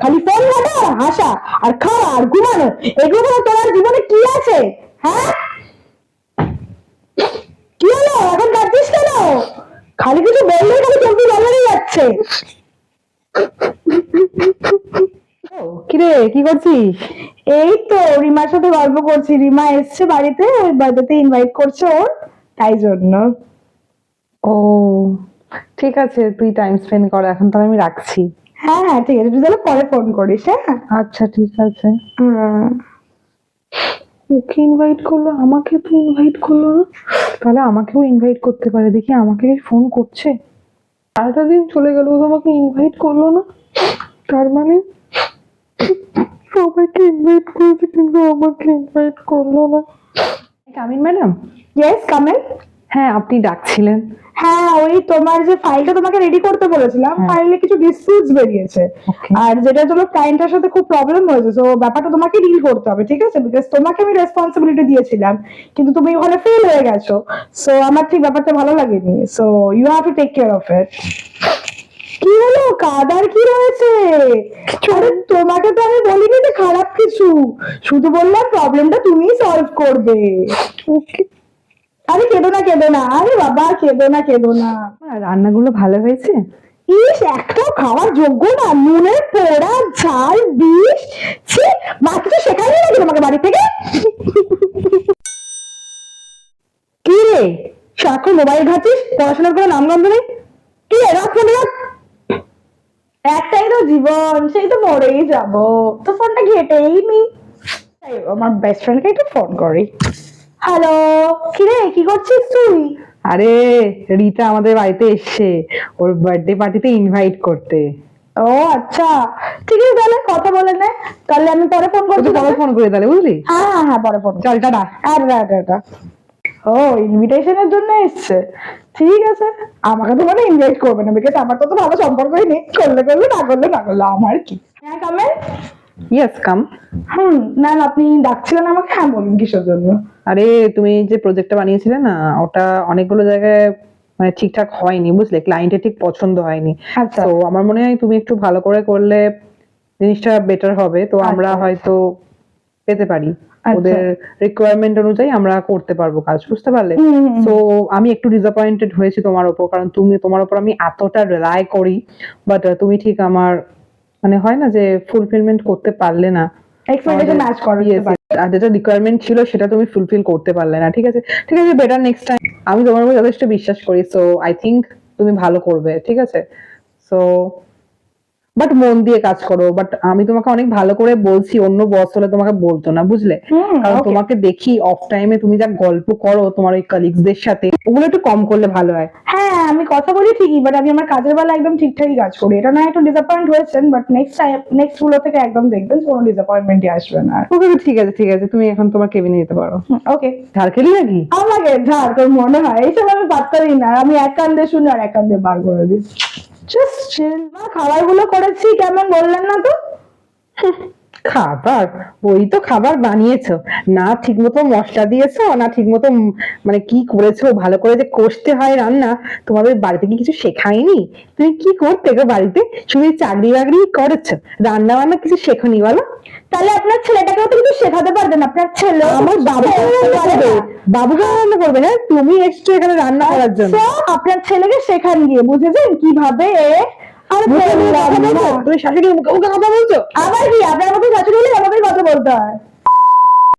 খালি ফোন ঘাটা, হাসা, আর খাওয়া, আর ঘুমানো, এগুলো তোমার জীবনে কি আছে? হ্যাঁ? কি হলো? এখন কাঁদছিস কেন? খালি কিছু বললেই খালি চোখ দিয়ে যাচ্ছে। কিরে, কি করছিস? এই তো রিমার সাথে গল্প করছি। রিমা এসছে বাড়িতে, ওই বার্থডেতে ইনভাইট করছে ওর, তাই জন্য। ও, ঠিক আছে, তুই টাইম স্পেন্ড কর, এখন তাহলে আমি রাখছি। হ্যাঁ হ্যাঁ ঠিক আছে তুই তাহলে পরে ফোন করিস হ্যাঁ? আচ্ছা ঠিক আছে। হুম। ওকে ইনভাইট করল আমাকে তো ইনভাইট করল না। তাহলে আমাকেও ইনভাইট করতে পারে দেখি আমাকে ফোন করছে। সারাটা দিন চলে গেল আমাকে ইনভাইট করল না। তার মানে সবাইকে ইনভাইট করেছে কিন্তু আমাকে ইনভাইট করল না। Come in madam? Yes come in? হ্যাঁ আপনি ডাকছিলেন। হ্যাঁ ওই তোমার যে ফাইলটা তোমাকে রেডি করতে বলেছিলাম হ্যাঁ। ফাইলে কিছু ডিসপিউটস বেরিয়েছে। আর যেটা জন্য ক্লায়েন্টের সাথে খুব প্রবলেম হয়েছে তো ব্যাপারটা তোমাকে ডিল করতে হবে ঠিক আছে? বিকজ তোমাকে আমি রেসপন্সিবিলিটি দিয়েছিলাম কিন্তু তুমি ওখানে ফেল হয়ে গেছো। সো আমার ঠিক ব্যাপারটা ভালো লাগেনি। So you have to take care of it কি হলো? কাদার কি রয়েছে? আরে তোমাকে তো আমি বলিনি যে খারাপ কিছু। শুধু বললাম প্রবলেমটা তুমিই সলভ করবে। ওকে আরে কেঁদো না কেঁদো না। আরে বাবা কেঁদো না কেঁদো না। রান্নাগুলো ভালো হয়েছে? ইস একটাও খাওয়ার যোগ্য না। নুনের পোড়া ঝাল বিষ ছি মা কিছু শেখায়নি নাকি তোমাকে বাড়ি থেকে। কি রে? সারাক্ষণ মোবাইল ঘাটিস পড়াশোনার কোনো নামগন্ধ নেই? কি রে রাখ ফোন রাখ একটাই তো জীবন সেই তো মরেই যাব। তো ফোনটা ঘেটেই নি। আমার বেস্ট ফ্রেন্ডকে একটু ফোন করি। হ্যালো কি রে কি করছিস তুই? আরে রিতা আমাদের বাড়িতে এসছে। ওর বার্থডে পার্টিতে ইনভাইট করতে। ও আচ্ছা। ঠিক আছে তাহলে কথা বলে নে। তাহলে আমি পরে ফোন করছি পরে ফোন করে তাহলে বুঝলি? হ্যাঁ হ্যাঁ হ্যাঁ পরে ফোন চল টাটা। আরে আরে ও ইনভিটেশনের জন্য এসছে। ঠিক আছে। আমাকে তো মানে ইনভাইট করবে না বিকজ আমার তো তো ভালো সম্পর্কই নেই। করলে করলে না করলে না করলে আমার কি? হ্যাঁ কামেন ইয়েস কাম হুম না, আপনি ডাকছিলেন আমাকে? হ্যাঁ বলুন কিসের জন্য? আরে তুমি যে প্রজেক্টটা বানিয়েছিলে না ওটা অনেকগুলো জায়গায় মানে ঠিকঠাক হয়নি বুঝলে? ক্লায়েন্টের ঠিক পছন্দ হয়নি। আচ্ছা। তো আমার মনে হয় তুমি একটু ভালো করে করলে জিনিসটা বেটার হবে। তো আমরা আচ্ছা। হয়তো পেতে পারি। আচ্ছা। ওদের রিকোয়ারমেন্ট অনুযায়ী আমরা করতে পারব কাজ বুঝতে পারলে। তো আমি একটু ডিসঅ্যাপয়েন্টেড হয়েছি তোমার উপর কারণ তুমি তোমার উপর আমি এতটা রিলাই করি। বাট তুমি ঠিক আমার মানে হয় না যে ফুলফিলমেন্ট করতে পারলে না। এক্সপেকটেশন ম্যাচ করে. আর যেটা রিকোয়ারমেন্ট ছিল সেটা তুমি ফুলফিল করতে পারলে না ঠিক আছে? ঠিক আছে বেটার নেক্সট টাইম আমি তোমার উপর যথেষ্ট বিশ্বাস করি সো আই থিংক তুমি ভালো করবে ঠিক আছে? সো বাট মন দিয়ে কাজ করো বাট আমি তোমাকে অনেক ভালো করে বলছি অন্য বস হলে তোমাকে বলতো না বুঝলে? কারণ তোমাকে দেখি অফ টাইমে তুমি যা গল্প করো তোমার ওই কালিগসদের সাথে ওগুলো একটু কম করলে ভালো হ্যাঁ। আমি কথা বলি ঠিকই বাট আমি আমার কাজের বেলা একদম ঠিকঠাকই কাজ করি। এটা না একটু ডিসঅ্যাপয়েন্ট হয়েছেন বাট নেক্সট টাইম নেক্সটগুলো থেকে একদম দেখবেন কোনো ডিসঅ্যাপয়েন্টমেন্টই আসবে না। ওকে ঠিক আছে ঠিক আছে তুমি এখন তোমার কেবিনে যেতে পারো। ওকে ঝাড় খেলি নাকি? আমাকে ঝাড় তোর মনে হয়? এইসব আমি পাত্তা দিই না আমি এক কান দিয়ে শুনি আর এক কান দিয়ে বার করে দিই। জাস্ট চিল মা খাবারগুলো করেছি কেমন বললেন না তো? খাবার? ওই তো খাবার বানিয়েছো। না ঠিকমতো মশলা দিয়েছ না ঠিকমতো মানে কি করেছ ভালো করে যে কষতে হয় রান্না তোমাদের বাড়িতে কি কিছু শেখায়নি? তুমি কি করতে গো বাড়িতে? শুধু চাকরি বাকরি করেছ রান্না বান্না কিছু শেখনি বলো? তাহলে আপনার ছেলেটাকেও তো কিছু শেখাতে পারবেন আপনার ছেলে আমার বাবু বাবু রান্না করবে। হ্যাঁ তুমি এসছো এখানে রান্না করার জন্য। আচ্ছা, আপনার ছেলেকে শেখান গিয়ে বুঝেছেন? কীভাবে তুমি শাশুড়ি মুখে মুখে কথা বলছো? আবার কি? আপনার মতো শাশুড়ি হলে আমাকে কথা বলতে হয়।